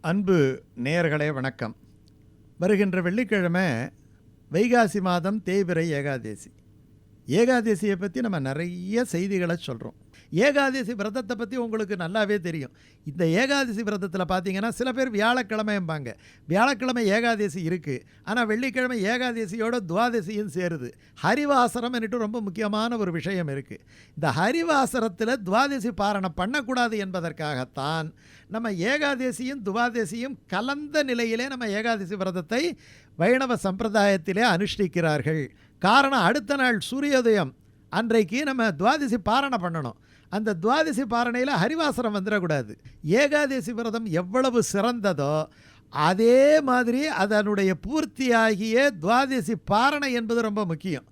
அன்பு நேயர்களே வணக்கம். வருகின்ற வெள்ளிக்கிழமை வைகாசி மாதம் தேய்பிரை ஏகாதேசி. ஏகாதேசியை பற்றி நம்ம நிறைய செய்திகளை சொல்கிறோம் ஏகாதசி விரதத்தை பற்றி உங்களுக்கு நல்லாவே தெரியும். இந்த ஏகாதசி விரதத்தில் பார்த்தீங்கன்னா சில பேர் வியாழக்கிழமைம்பாங்க வியாழக்கிழமை ஏகாதசி இருக்குது ஆனால் வெள்ளிக்கிழமை ஏகாதசியோட துவாதசியும் சேருது. ஹரிவாசரம்னுட்டு ரொம்ப முக்கியமான ஒரு விஷயம் இருக்குது இந்த ஹரிவாசரத்தில் துவாதசி பாரணம் பண்ணக்கூடாது என்பதற்காகத்தான் நம்ம ஏகாதசியும் துவாதசியும் கலந்த நிலையிலே நம்ம ஏகாதசி விரதத்தை வைணவ சம்பிரதாயத்திலே அனுஷ்டிக்கிறார்கள். காரணம் அடுத்த நாள் சூரியோதயம். அன்றைக்கு நம்ம துவாதசி பாரணை பண்ணணும். அந்த துவாதசி பாரணையில் ஹரிவாசரம் வந்துடக்கூடாது. ஏகாதசி விரதம் எவ்வளவு சிறந்ததோ அதே மாதிரி அதனுடைய பூர்த்தியாகிய துவாதசி பாரணை என்பது ரொம்ப முக்கியம்.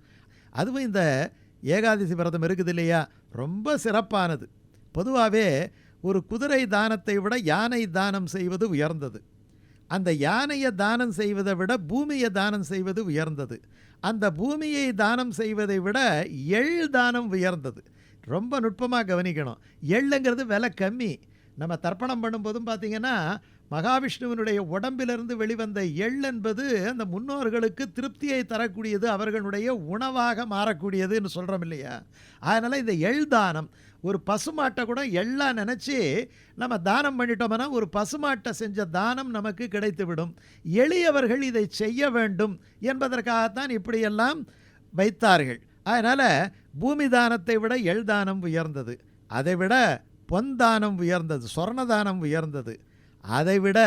அதுவும் இந்த ஏகாதசி விரதம் இருக்குது இல்லையா? ரொம்ப சிறப்பானது. பொதுவாகவே ஒரு குதிரை தானத்தை விட யானை தானம் செய்வது உயர்ந்தது. அந்த யானையை தானம் செய்வதை விட பூமியை தானம் செய்வது உயர்ந்தது. அந்த பூமியை தானம் செய்வதை விட எள் தானம் உயர்ந்தது. ரொம்ப நுட்பமாக கவனிக்கணும். எள்ளுங்கிறது விலை கம்மி. நம்ம தர்ப்பணம் பண்ணும்போதும் பார்த்திங்கன்னா மகாவிஷ்ணுவனுடைய உடம்பிலிருந்து வெளிவந்த எள் என்பது அந்த முன்னோர்களுக்கு திருப்தியை தரக்கூடியது அவர்களுடைய உணவாக மாறக்கூடியதுன்னு சொல்கிறோம் இல்லையா? அதனால் இந்த எள் தானம் ஒரு பசுமாட்டை கூட எல்லாம் நினச்சி நம்ம தானம் பண்ணிட்டோம்னா ஒரு பசுமாட்டை செஞ்ச தானம் நமக்கு கிடைத்துவிடும். எளியவர்கள் இதை செய்ய வேண்டும் என்பதற்காகத்தான் இப்படியெல்லாம் வைத்தார்கள். அதனால் பூமி தானத்தை விட எள் தானம் உயர்ந்தது. அதை விட பொன் தானம் உயர்ந்தது சொர்ண தானம் உயர்ந்தது. அதை விட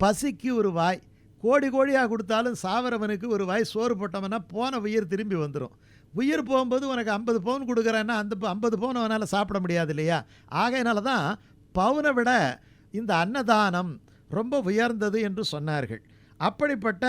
பசிக்கு ஒரு வாய் கோடி கோடியாக கொடுத்தாலும் சாவரவனுக்கு ஒரு வாய் சோறு போட்டோம்னா போன உயிர் திரும்பி வந்துடும் உயிர் போகும்போது உனக்கு ஐம்பது பவுன் கொடுக்குறேன்னா அந்த ஐம்பது பவுன் அவனால் சாப்பிட முடியாது இல்லையா? ஆகையினால தான் பவுனை விட இந்த அன்னதானம் ரொம்ப உயர்ந்தது என்று சொன்னார்கள். அப்படிப்பட்ட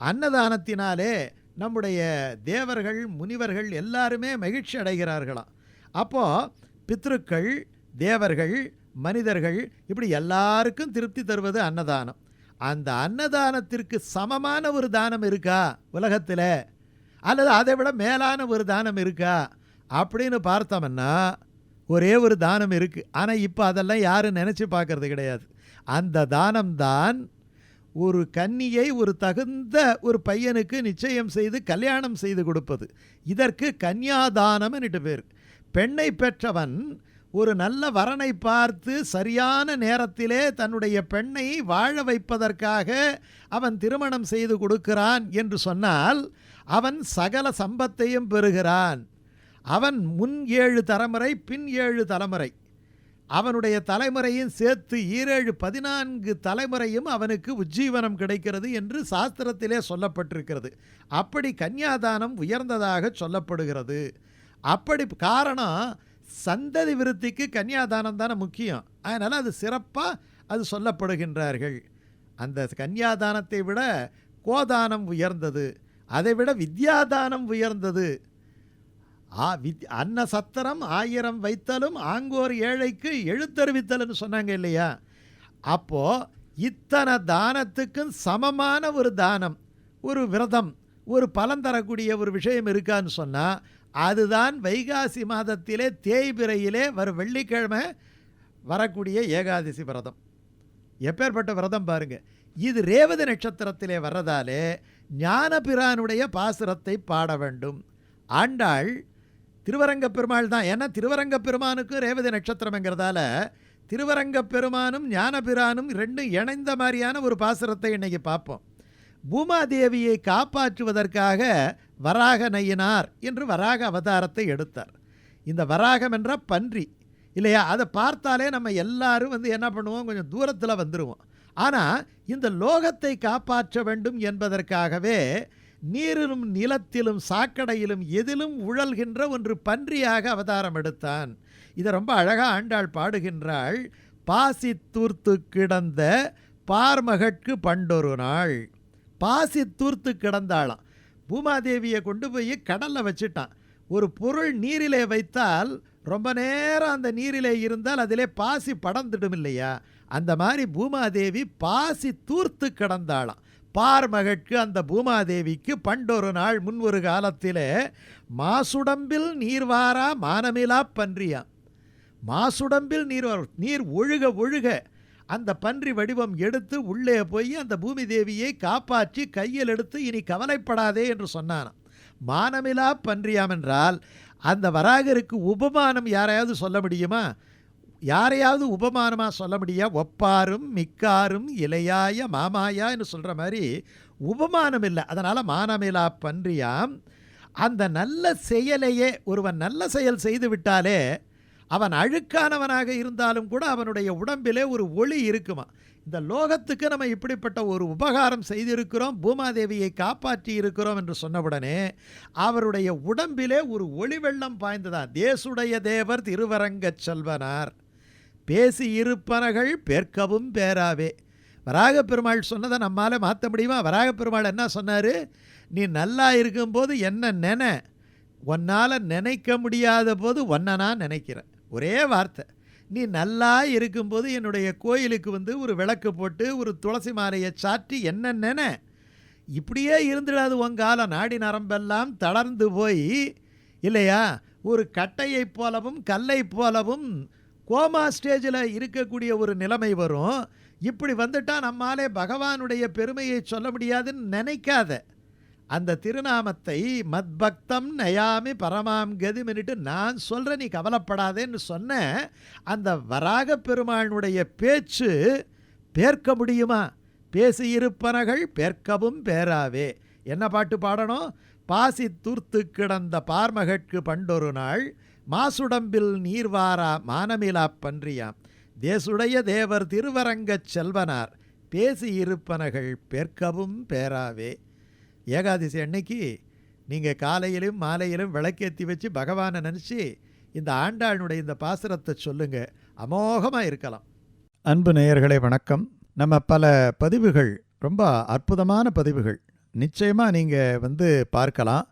அன்னதானத்தினாலே நம்முடைய தேவர்கள் முனிவர்கள் எல்லாருமே மகிழ்ச்சி அடைகிறார்களாம். அப்போது பித்ருக்கள் தேவர்கள் மனிதர்கள் இப்படி எல்லாருக்கும் திருப்தி தருவது அன்னதானம். அந்த அன்னதானத்திற்கு சமமான ஒரு தானம் இருக்கா உலகத்தில்? அல்லது அதை விட மேலான ஒரு தானம் இருக்கா? அப்படின்னு பார்த்தோம்னா ஒரே ஒரு தானம் இருக்குது ஆனால் இப்போ அதெல்லாம் யாரும் நினச்சி பார்க்கறது கிடையாது. அந்த தானம்தான் ஒரு கன்னியை ஒரு தகுந்த ஒரு பையனுக்கு நிச்சயம் செய்து கல்யாணம் செய்து கொடுப்பது. இதற்கு கன்னியாதானம் என்னட்டு பேர். பெண்ணை பெற்றவன் ஒரு நல்ல வரனை பார்த்து சரியான நேரத்திலே தன்னுடைய பெண்ணை வாழ வைப்பதற்காக அவன் திருமணம் செய்து கொடுக்கிறான் என்று சொன்னால் அவன் சகல சம்பத்தையும் பெறுகிறான். அவன் முன் ஏழு தலைமுறை பின் ஏழு தலைமுறை. அவனுடைய தலைமுறையும் சேர்த்து ஈரேழு பதினான்கு தலைமுறையும் அவனுக்கு உஜ்ஜீவனம் கிடைக்கிறது என்று சாஸ்திரத்திலே சொல்லப்பட்டிருக்கிறது. அப்படி கன்னியாதானம் உயர்ந்ததாக சொல்லப்படுகிறது. அப்படி காரணம் சந்ததி விருத்திக்கு கன்னியாதானம் தானே முக்கியம். அதனால் அது சிறப்பாக அது சொல்லப்படுகின்றார்கள். அந்த கன்னியாதானத்தை விட கோதானம் உயர்ந்தது. அதை விட வித்யாதானம் உயர்ந்தது. ஆ வித் அன்ன சத்திரம் ஆயிரம் வைத்தலும் ஆங்கோர் ஏழைக்கு எழுத்தறிவித்தல்னு சொன்னாங்க இல்லையா? அப்போது இத்தனை தானத்துக்கும் சமமான ஒரு தானம் ஒரு விரதம் ஒரு பலன் தரக்கூடிய ஒரு விஷயம் இருக்கான்னு சொன்னால் அதுதான் வைகாசி மாதத்திலே தேய்பிரையிலே வரும் வெள்ளிக்கிழமை வரக்கூடிய ஏகாதசி விரதம். எப்பேற்பட்ட விரதம் பாருங்க. இது ரேவதி நட்சத்திரத்திலே வர்றதாலே ஞானபிரானுடைய பாசுரத்தை பாட வேண்டும். ஆண்டாள் திருவரங்க பெருமாள் தான். ஏன்னா திருவரங்க பெருமானுக்கும் ரேவதி நட்சத்திரம்ங்கிறதால திருவரங்க பெருமானும் ஞானபிரானும் ரெண்டும் இணைந்த மாதிரியான ஒரு பாசுரத்தை இன்றைக்கி பார்ப்போம். பூமாதேவியை காப்பாற்றுவதற்காக வராக நயினார் என்று வராக அவதாரத்தை எடுத்தார். இந்த வராகம் என்ற பன்றி இல்லையா? அதை பார்த்தாலே நம்ம எல்லாரும் வந்து என்ன பண்ணுவோம்? கொஞ்சம் தூரத்தில் வந்துடுவோம் ஆனால் இந்த லோகத்தை காப்பாற்ற வேண்டும் என்பதற்காகவே நீரிலும் நிலத்திலும் சாக்கடையிலும் எதிலும் உழல்கின்ற ஒன்று பன்றியாக அவதாரம் எடுத்தான். இதை ரொம்ப அழகாக ஆண்டாள் பாடுகின்றாள். பாசி தூர்த்து கிடந்த பார்மகட்கு பண்டொரு நாள். பாசி தூர்த்து கிடந்தாளாம். பூமாதேவியை கொண்டு போய் கடலில் வச்சுட்டான். ஒரு பொருள் நீரிலே வைத்தால் ரொம்ப நேரம் அந்த நீரிலே இருந்தால் அதிலே பாசி படந்துடும் இல்லையா அந்த மாதிரி பூமாதேவி பாசி தூர்த்து கிடந்தாளாம். பார்மகட்கு அந்த பூமாதேவிக்கு பண்டொரு நாள் முன் ஒரு காலத்தில் மாசுடம்பில் நீர்வாரா மானமிலா பன்றியாம் மாசுடம்பில் நீர் நீர் ஒழுக ஒழுக. அந்த பன்றி வடிவம் எடுத்து உள்ளே போய் அந்த பூமி தேவியை காப்பாற்றி கையில் எடுத்து இனி கவலைப்படாதே என்று சொன்னானாம். மானமிலா பன்றியாம் என்றால் அந்த வராகருக்கு உபமானம் யாரையாவது சொல்ல முடியுமா? யாரையாவது உபமானமாக சொல்ல முடியா? ஒப்பாரும் மிக்காரும் இலையாய மாமாயா என்று சொல்கிற மாதிரி உபமானம் இல்லை. அதனால் மானமிலா பன்றியாம். அந்த நல்ல செயலையே ஒருவன் நல்ல செயல் செய்து விட்டாலே அவன் அழுக்கானவனாக இருந்தாலும் கூட அவனுடைய உடம்பிலே ஒரு ஒளி இருக்குமா? இந்த லோகத்துக்கு நம்ம இப்படிப்பட்ட ஒரு உபகாரம் செய்திருக்கிறோம் பூமாதேவியை காப்பாற்றி இருக்கிறோம் என்று சொன்னவுடனே அவருடைய உடம்பிலே ஒரு ஒளி வெள்ளம் பாய்ந்ததா? தேசுடைய தேவர் திருவரங்கச் செல்வனார். பேசி இருப்பனகள் பேர்க்கவும் பேராவே. வராக பெருமாள் சொன்னதை நம்மால் மாற்ற முடியுமா? வராக பெருமாள் என்ன சொன்னார்? நீ நல்லா இருக்கும்போது என்ன நினை? உன்னால் நினைக்க முடியாத போது ஒன்றை நான் நினைக்கிறேன். ஒரே வார்த்தை. நீ நல்லா இருக்கும்போது என்னுடைய கோயிலுக்கு வந்து ஒரு விளக்கு போட்டு ஒரு துளசி மாலையை சாற்றி என்ன நினை? இப்படியே இருந்துடாது உங்கால நாடி நரம்பெல்லாம் தளர்ந்து போய் இல்லையா? ஒரு கட்டையைப் போலவும் கல்லை போலவும் கோமா ஸ்டேஜில் இருக்கக்கூடிய ஒரு நிலைமை வரும். இப்படி வந்துட்டால் நம்மாலே பகவானுடைய பெருமையை சொல்ல முடியாதுன்னு நினைக்காத. அந்த திருநாமத்தை மத்பக்தம் நயாமி பரமாம் கதிமின்னுட்டு நான் சொல்கிறேன் நீ கவலைப்படாதேன்னு சொன்ன அந்த வராக பெருமானுடைய பேச்சு பேர்க்க முடியுமா? பேசியிருப்பனகள் பேர்க்கவும் பேராவே. என்ன பாட்டு பாடணும்? பாசி தூர்த்து கிடந்த பார்மகட்கு பண்டொரு நாள் மாசுடம்பில் நீர்வாரா மானமிலா பன்றியாம். தேசுடைய தேவர் திருவரங்கச் செல்வனார். பேசியிருப்பனகள் பெற்கவும் பேராவே. ஏகாதசி அன்னைக்கு நீங்கள் காலையிலும் மாலையிலும் விளக்கேற்றி வச்சு பகவானை நினச்சி இந்த ஆண்டாளுடைய இந்த பாசுரத்தை சொல்லுங்கள் அமோகமாக இருக்கலாம். அன்பு நேயர்களே வணக்கம். நம்ம பல பதிவுகள் ரொம்ப அற்புதமான பதிவுகள். நிச்சயமாக நீங்கள் வந்து பார்க்கலாம்.